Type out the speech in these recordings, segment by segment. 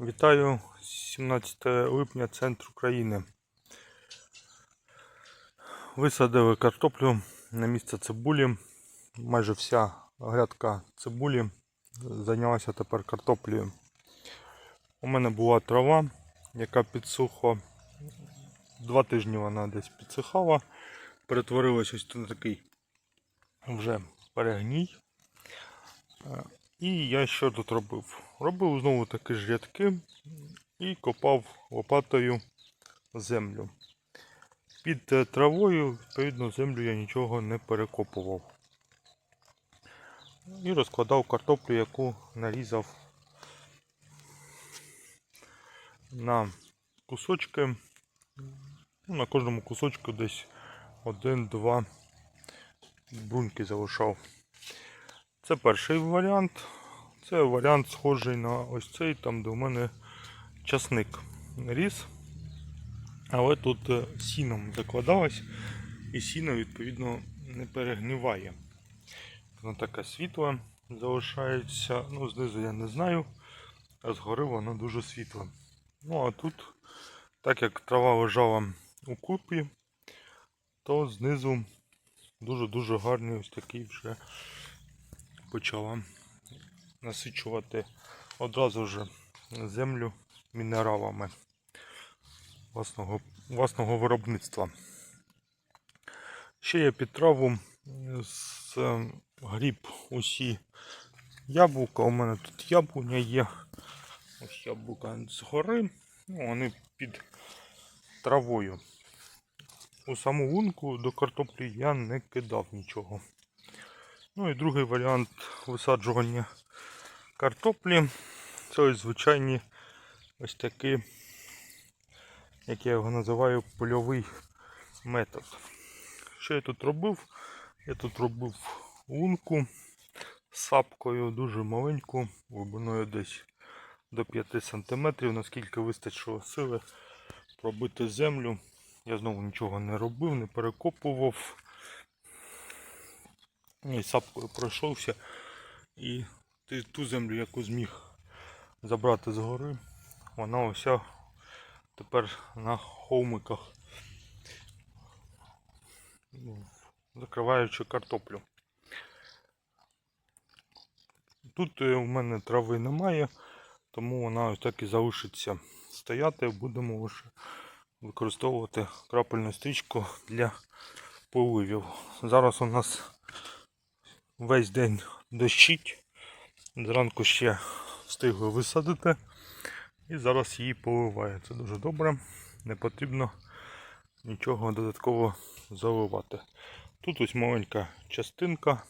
Вітаю 17 липня, центр України. Висадили картоплю на місце цибулі. Майже вся грядка цибулі зайнялася тепер картоплею. У мене була трава, яка підсухла. Два тижні вона десь підсихала. Перетворилась ось на такий вже перегній. І я що тут робив? Робив знову такі ж рядки і копав лопатою землю. Під е, травою, відповідно, землю я нічого не перекопував. І розкладав картоплю, яку нарізав на кусочки. Ну, на кожному кусочку десь один-два бруньки залишав. Це перший варіант. Це варіант схожий на ось цей, там де у мене часник ріс. Але тут е, сіном закладалось і сіно відповідно не перегниває. Воно таке світле залишається. Ну, знизу я не знаю, а згори воно дуже світле. Ну а тут, так як трава лежала у купі, то знизу дуже-дуже гарний ось такий вже почала насичувати одразу ж землю мінералами власного, власного виробництва. Ще я під траву з е, гріб усі яблука. У мене тут яблуня є. Ось яблука згори. Ну, вони під травою. У саму лунку до картоплі я не кидав нічого. Ну і другий варіант висаджування картоплі. Це ось звичайні ось такий, як я його називаю, польовий метод. Що я тут робив? Я тут робив лунку з сапкою, дуже маленьку, глибиною десь до 5 см, наскільки вистачило сили пробити землю. Я знову нічого не робив, не перекопував. І сапкою пройшовся і ту землю, яку зміг забрати з гори, вона уся тепер на холмиках, ну, закриваючи картоплю. Тут е, у мене трави немає, тому вона ось так і залишиться стояти. Будемо лише використовувати крапельну стрічку для поливів. Зараз у нас весь день дощить. Зранку ще встигли висадити. І зараз її поливає. Це дуже добре. Не потрібно нічого додатково заливати. Тут ось маленька частинка,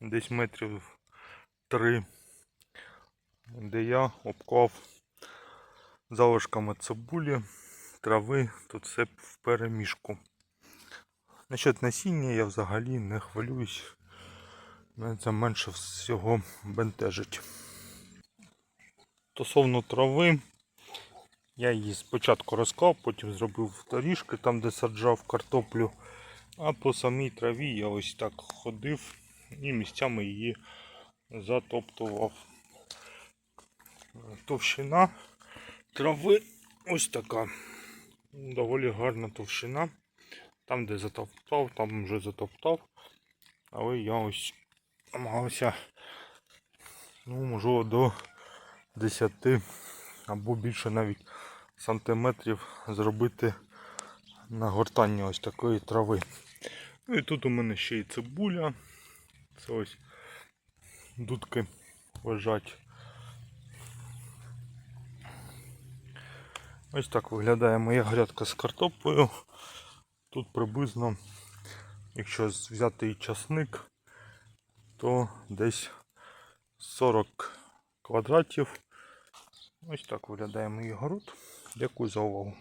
десь метрів 3, де я обклав залишками цибулі, трави, тут все в перемішку. Насчет насіння я взагалі не хвилююсь. Мене це менше всього бентежить. Стосовно трави, я її спочатку розклав, потім зробив доріжки там, де саджав картоплю. А по самій траві я ось так ходив і місцями її затоптував. Товщина трави ось така. Доволі гарна товщина. Там, де затоптав, там вже затоптав. Але я ось намагався, ну, можливо, до 10 або більше навіть сантиметрів зробити нагортання ось такої трави. Ну і тут у мене ще і цибуля. Це ось дудки лежать. Ось так виглядає моя грядка з картоплею. Тут приблизно, якщо взяти і часник, то десь 40 квадратів. Ось так виглядає мій город. Дякую за увагу.